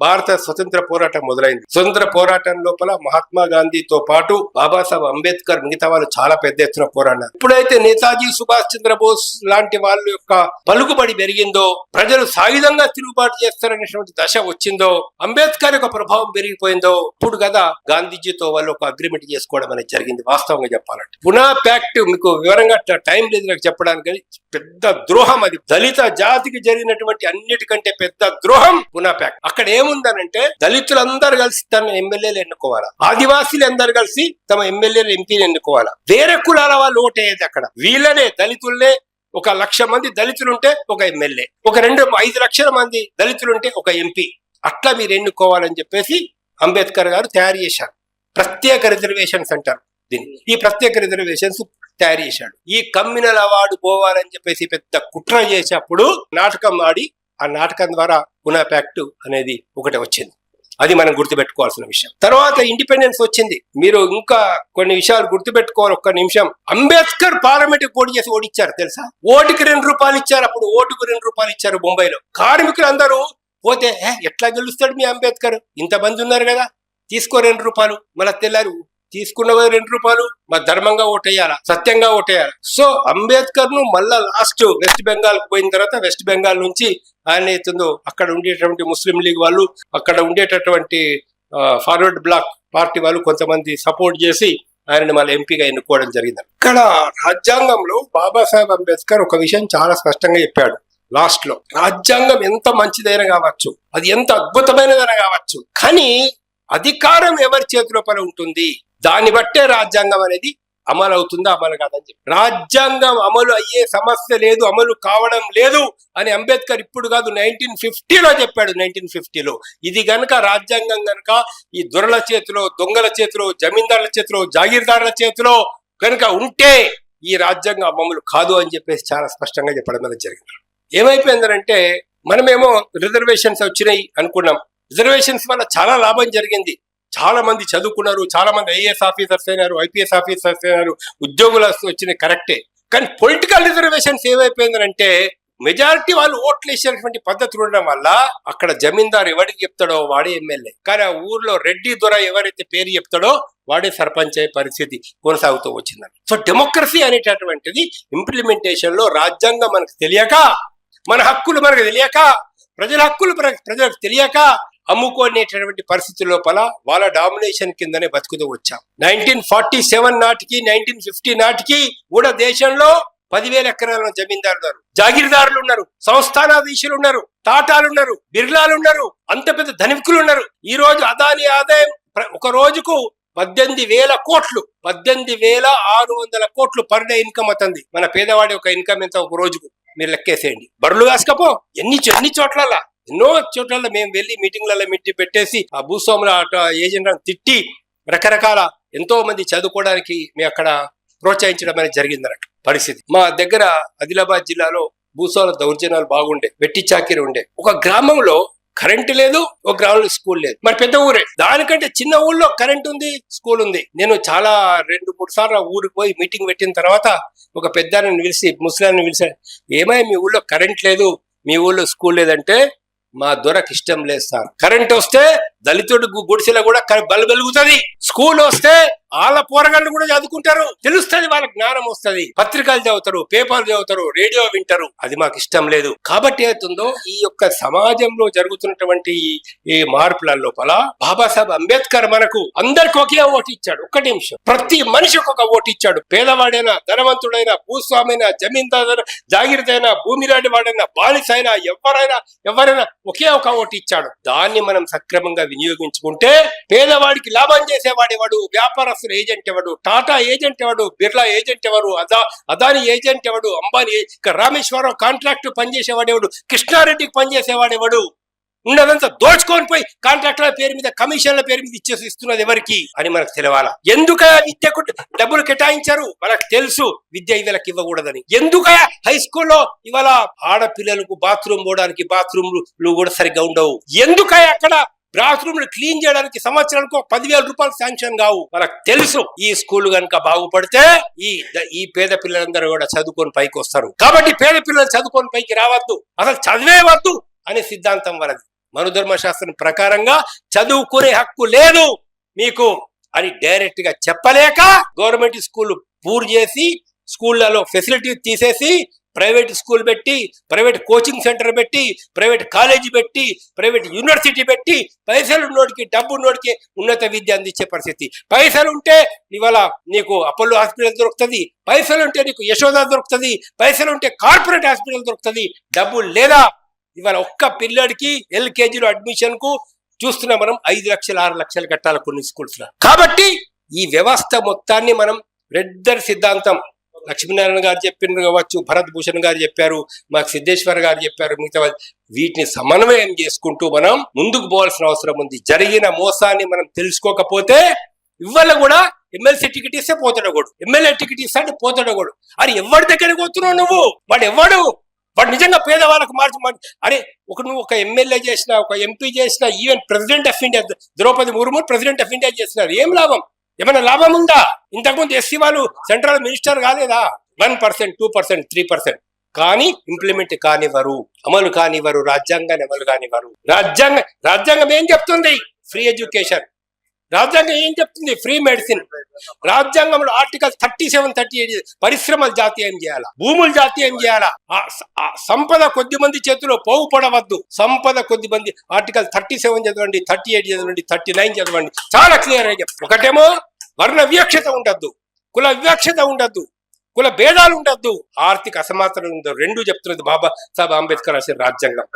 భారత స్వతంత్ర పోరాటం మొదలైంది. స్వతంత్ర పోరాటం లోపల మహాత్మా గాంధీతో పాటు బాబాసాహెబ్ అంబేద్కర్ మిగతా వాళ్ళు చాలా పెద్ద ఎత్తున పోరాడారు ఎప్పుడైతే నేతాజీ సుభాష్ చంద్రబోస్ లాంటి వాళ్ళ యొక్క పలుకుబడి పెరిగిందో ప్రజలు సాయుధంగా తిరుగుబాటు చేస్తారనేటువంటి దశ వచ్చిందో అంబేద్కర్ యొక్క ప్రభావం పెరిగిపోయిందో ఇప్పుడు కదా గాంధీజీతో వాళ్ళు ఒక అగ్రిమెంట్ చేసుకోవడం అనేది జరిగింది. వాస్తవంగా చెప్పాలంటే. పునా ప్యాక్ట్ మీకు వివరంగా టైం లేదు నాకు చెప్పడానికి. పెద్ద ద్రోహం అది. దళిత జాతికి జరిగినటువంటి అన్నిటికంటే పెద్ద ద్రోహం పునా ప్యాక్ట్ అక్కడ ఏముందనంటే దళితులందరూ కలిసి తమ ఎమ్మెల్యేలు ఎన్నుకోవాలా? ఆదివాసీలు అందరు కలిసి తమ ఎమ్మెల్యేలు ఎంపీలు ఎన్నుకోవాలా? వేరే కులాల వాళ్ళు ఓటేది అక్కడ. వీళ్ళనే దళితుల్నే ఒక లక్ష మంది దళితులుంటే ఒక ఎమ్మెల్యే. ఒక రెండు ఐదు లక్షల మంది దళితులుంటే ఒక ఎంపీ. అట్లా మీరు ఎన్నుకోవాలని చెప్పేసి అంబేద్కర్ గారు తయారు చేశారు. ప్రత్యేక రిజర్వేషన్స్ అంటారు దీన్ని. ఈ ప్రత్యేక రిజర్వేషన్స్ తయారు చేశాడు. ఈ కమ్మినల్ అవార్డు పోవాలని చెప్పేసి పెద్ద కుట్ర చేసేప్పుడు నాటకం ఆడి ఆ నాటకం ద్వారా పునా ప్యాక్ట్ అనేది ఒకటి వచ్చింది. అది మనం గుర్తుపెట్టుకోవాల్సిన విషయం. తర్వాత ఇండిపెండెన్స్ వచ్చింది. మీరు ఇంకా కొన్ని విషయాలు గుర్తుపెట్టుకోవాలి ఒక్క నిమిషం. అంబేద్కర్ పార్లమెంట్ పోటీ చేసి ఓడిచ్చారు తెలుసా? ఓటుకి రెండు రూపాయలు ఇచ్చారు. అప్పుడు ఓటుకు రెండు రూపాయలు ఇచ్చారు బొంబాయిలో. కార్మికులు అందరూ పోతే ఎట్లా గెలుస్తాడు మీ అంబేద్కర్? ఇంతమంది ఉన్నారు కదా తీసుకో రెండు రూపాయలు. మన తెల్లారు తీసుకున్న రెండు రూపాయలు. మా ధర్మంగా ఓటేయాలా? సత్యంగా ఓటేయాలి? సో అంబేద్కర్ను మళ్ళా లాస్ట్ వెస్ట్ బెంగాల్ పోయిన తర్వాత వెస్ట్ బెంగాల్ నుంచి ఆయన అవుతుందో అక్కడ ఉండేటటువంటి ముస్లిం లీగ్ వాళ్ళు అక్కడ ఉండేటటువంటి ఫార్వర్డ్ బ్లాక్ పార్టీ వాళ్ళు కొంతమంది సపోర్ట్ చేసి ఆయనని మళ్ళీ ఎంపీగా ఎన్నుకోవడం జరిగింది. ఇక్కడ రాజ్యాంగంలో బాబాసాహెబ్ అంబేద్కర్ ఒక విషయం చాలా స్పష్టంగా చెప్పాడు. లాస్ట్లో రాజ్యాంగం ఎంత మంచిదైనా కావచ్చు అది ఎంత అద్భుతమైనదైనా కావచ్చు కానీ అధికారం ఎవరి చేతిలో పని ఉంటుంది? దాన్ని బట్టే రాజ్యాంగం అనేది అమలు అవుతుందా అమలు కాదని చెప్పి. రాజ్యాంగం అమలు అయ్యే సమస్య లేదు అమలు కావడం లేదు అని అంబేద్కర్ ఇప్పుడు కాదు నైన్టీన్ ఫిఫ్టీలో చెప్పాడు నైన్టీన్ ఫిఫ్టీలో. ఇది గనక రాజ్యాంగం గనక ఈ దొరల చేతిలో దొంగల చేతిలో జమీందారుల చేతిలో జాగీర్దారుల చేతిలో కనుక ఉంటే ఈ రాజ్యాంగం అమలు కాదు అని చెప్పేసి చాలా స్పష్టంగా చెప్పడం అనేది జరిగింది. ఏమైపోయిందంటే మనమేమో రిజర్వేషన్స్ వచ్చినాయి అనుకున్నాం. రిజర్వేషన్స్ వల్ల చాలా లాభం జరిగింది. చాలా మంది చదువుకున్నారు చాలా మంది ఐఏఎస్ ఆఫీసర్స్ అయినారు ఐపీఎస్ ఆఫీసర్స్ అయినారు ఉద్యోగులు వచ్చినాయి కరెక్టే. కానీ పొలిటికల్ రిజర్వేషన్స్ ఏమైపోయిందంటే మెజారిటీ వాళ్ళు ఓట్లు వేసేటువంటి పద్ధతులు ఉండడం వల్ల అక్కడ జమీందారు ఎవరికి చెప్తాడో వాడే ఎమ్మెల్యే. కానీ ఆ ఊర్లో రెడ్డి దొర ఎవరైతే పేరు చెప్తాడో వాడే సర్పంచ్ అయ్యే పరిస్థితి కొనసాగుతూ వచ్చిందని సో డెమోక్రసీ అనేటటువంటిది ఇంప్లిమెంటేషన్లో రాజ్యాంగం మనకు తెలియక మన హక్కులు మనకు తెలియక ప్రజల హక్కులు ప్రజలకు తెలియక అమ్ముకునేటటువంటి పరిస్థితి లోపల వాళ్ళ డామినేషన్ కిందనే బతుకుతూ వచ్చాం. నైన్టీన్ ఫార్టీ సెవెన్ నాటికి నైన్టీన్ ఫిఫ్టీ నాటికి కూడా దేశంలో పదివేల ఎకరాల జమీందారులు ఉన్నారు జాగీర్దారులు ఉన్నారు సంస్థానాధీశులు ఉన్నారు టాటాలు ఉన్నారు బిర్లాలు ఉన్నారు అంత పెద్ద ధనికులు ఉన్నారు. ఈ రోజు అదాని ఆదాయం ఒక రోజుకు పద్దెనిమిది వేల కోట్లు పద్దెనిమిది వేల ఆరు వందల కోట్లు పర్ డే ఇన్కమ్ అవుతుంది. మన పేదవాడి ఒక ఇన్కమ్ ఎంత ఒక రోజుకు? మీరు లెక్కేసేయండి. బరులు వేసుకపో ఎన్ని ఎన్ని చోట్ల ఎన్నో చోట్ల మేము వెళ్ళి మీటింగ్లలో మిట్టి పెట్టేసి ఆ భూస్వాముల ఏజెంట్ తిట్టి రకరకాల ఎంతో మంది చదువుకోవడానికి మేము అక్కడ ప్రోత్సహించడం అనేది జరిగింది పరిస్థితి. మా దగ్గర ఆదిలాబాద్ జిల్లాలో భూస్వాముల దౌర్జన్యాలు బాగుండే వెట్టి చాకిరి ఉండే. ఒక గ్రామంలో కరెంట్ లేదు ఒక గ్రామంలో స్కూల్ లేదు. మరి పెద్ద ఊరే. దానికంటే చిన్న ఊళ్ళో కరెంట్ ఉంది స్కూల్ ఉంది. నేను చాలా రెండు మూడు సార్లు ఊరికి పోయి మీటింగ్ పెట్టిన తర్వాత ఒక పెద్దాన్ని పిలిచి ముసలాన్ని పిలిచి ఏమై మీ ఊళ్ళో కరెంట్ లేదు మీ ఊళ్ళో స్కూల్ లేదంటే మా దొరకు ఇష్టం లేదు సార్. కరెంట్ వస్తే దళితుడు గుడిసెలో కూడా క- బలు వెలుగుతుంది. స్కూల్ వస్తే వాళ్ళ పోరగాళ్ళు కూడా చదువుకుంటారు. తెలుస్తుంది వాళ్ళ జ్ఞానం వస్తది. పత్రికలు చదువుతారు పేపర్లు చదువుతారు రేడియో వింటారు. అది మాకు ఇష్టం లేదు. కాబట్టి ఏతుందో ఈ యొక్క సమాజంలో జరుగుతున్నటువంటి ఈ- మార్పుల లోపల బాబాసాహెబ్ అంబేద్కర్ మనకు అందరికి ఒకే ఓటు ఇచ్చాడు. ఒక్క నిమిషం. ప్రతి మనిషికి ఒక ఓటు ఇచ్చాడు. పేదవాడైనా ధనవంతుడైనా భూస్వామైనా జమీందారు జాగిరిదైనా భూమిరాడి వాడైనా బానిస ఎవరైనా ఎవరైనా ఒకే ఒక ఓటు ఇచ్చాడు. దాన్ని మనం సక్రమంగా వినియోగించుకుంటే పేదవాడికి లాభం చేసేవాడు ఎవడు? వ్యాపారస్తుల ఏజెంట్ ఎవడు? టాటా ఏజెంట్ ఎవడు? బిర్లా ఏజెంట్ ఎవరు? అదా అదాని ఏజెంట్ ఎవడు? అంబానీ రామేశ్వరం కాంట్రాక్ట్ పనిచేసేవాడు ఎవడు? కృష్ణారెడ్డికి పనిచేసేవాడు ఎవడు? ఉన్నదంతా దోచుకొని పోయి కాంట్రాక్టర్ల పేరు మీద కమిషన్ల పేరు మీద ఇచ్చేసి ఇస్తున్నది ఎవరికి? అని మనకు తెలవాలా. ఎందుక విద్యకు డబ్బులు కేటాయించారు? మనకు తెలుసు విద్య ఇవాళకి ఇవ్వకూడదని. ఎందుక హై స్కూల్లో ఇవాళ ఆడపిల్లలకు బాత్రూమ్ పోవడానికి బాత్రూమ్లు కూడా సరిగ్గా ఉండవు. ఎందుక అక్కడ? బాత్రూమ్లు క్లీన్ చేయడానికి సంవత్సరానికి ఒక పదివేల రూపాయలు శాంక్షన్ కావు. మనకు తెలుసు ఈ స్కూల్ కనుక బాగుపడితే ఈ ఈ పేద పిల్లలందరూ కూడా చదువుకొని పైకి వస్తారు. కాబట్టి పేద పిల్లలు చదువుకొని పైకి రావద్దు. అసలు చదివే వద్దు అనే సిద్ధాంతం వలది మనుధర్మశాస్త్రం ప్రకారంగా చదువుకునే హక్కు లేదు మీకు అని డైరెక్ట్గా చెప్పలేక గవర్నమెంట్ స్కూల్ పూర్ చేసి స్కూళ్ళలో ఫెసిలిటీ తీసేసి ప్రైవేట్ స్కూల్ పెట్టి ప్రైవేట్ కోచింగ్ సెంటర్ పెట్టి ప్రైవేట్ కాలేజీ పెట్టి ప్రైవేట్ యూనివర్సిటీ పెట్టి పైసలు ఉన్నోడికి డబ్బు ఉన్నోడికి ఉన్నత విద్య అందించే పరిస్థితి. పైసలు ఉంటే ఇవాళ నీకు అపోలో హాస్పిటల్ దొరుకుతుంది పైసలు ఉంటే నీకు యశోద దొరుకుతుంది పైసలు ఉంటే కార్పొరేట్ హాస్పిటల్ దొరుకుతుంది డబ్బు లేదా ఇవాళ ఒక్క పిల్లడికి ఎల్కేజీలో అడ్మిషన్కు చూస్తున్నా మనం ఐదు లక్షలు ఆరు లక్షలు కట్టాలి కొన్ని స్కూల్స్లో. కాబట్టి ఈ వ్యవస్థ మొత్తాన్ని మనం రెడ్డర్ సిద్ధాంతం లక్ష్మీనారాయణ గారు చెప్పిన కావచ్చు భరత్ భూషణ్ గారు చెప్పారు మాకు సిద్ధేశ్వర్ గారు చెప్పారు మిగతా వీటిని సమన్వయం చేసుకుంటూ మనం ముందుకు పోవాల్సిన అవసరం ఉంది. జరిగిన మోసాన్ని మనం తెలుసుకోకపోతే ఇవాళ కూడా ఎమ్మెల్సీ టికెట్ ఇస్తే పోతాడు ఎమ్మెల్యే టికెట్ ఇస్తే పోతాడు కూడా అరే ఎవరి దగ్గరికి పోతున్నావు నువ్వు? వాడు ఎవడు? వాడు నిజంగా పేదవాళ్ళకు మార్చి మార్చి అరే ఒక నువ్వు ఒక ఎమ్మెల్యే చేసిన ఒక ఎంపీ చేసిన even president of India Droupadi Murmu president of India చేసినారు. ఏం లాభం? ఏమైనా లాభం ఉందా? ఇంతకుముందు ఎస్సీ వాళ్ళు సెంట్రల్ మినిస్టర్ కాలేదా? One percent two percent three percent. కానీ ఇంప్లిమెంట్ కానివ్వరు అమలు కానివ్వరు రాజ్యాంగాన్ని అమలు కానివ్వరు. రాజ్యాంగం రాజ్యాంగం ఏం చెప్తుంది? Free education. రాజ్యాంగం ఏం చెప్తుంది? Free medicine. రాజ్యాంగంలో article thirty seven thirty eight పరిశ్రమలు జాతీయం చేయాలా? భూములు జాతీయం చేయాలా? సంపద కొద్ది మంది చేతిలో పోగు పడవద్దు సంపద కొద్ది మంది ఆర్టికల్ థర్టీ సెవెన్ చదవండి థర్టీ ఎయిట్ చదవండి థర్టీ నైన్ చదవండి. చాలా క్లియర్ అయ్యి ఒకటేమో వర్ణ వివక్షత ఉండద్దు. కుల వివక్షత ఉండద్దు. కుల భేదాలు ఉండద్దు. ఆర్థిక అసమానతలు ఉండదు రెండు చెప్తున్నది బాబా సాహెబ్ అంబేద్కర్ రాసిన రాజ్యాంగం.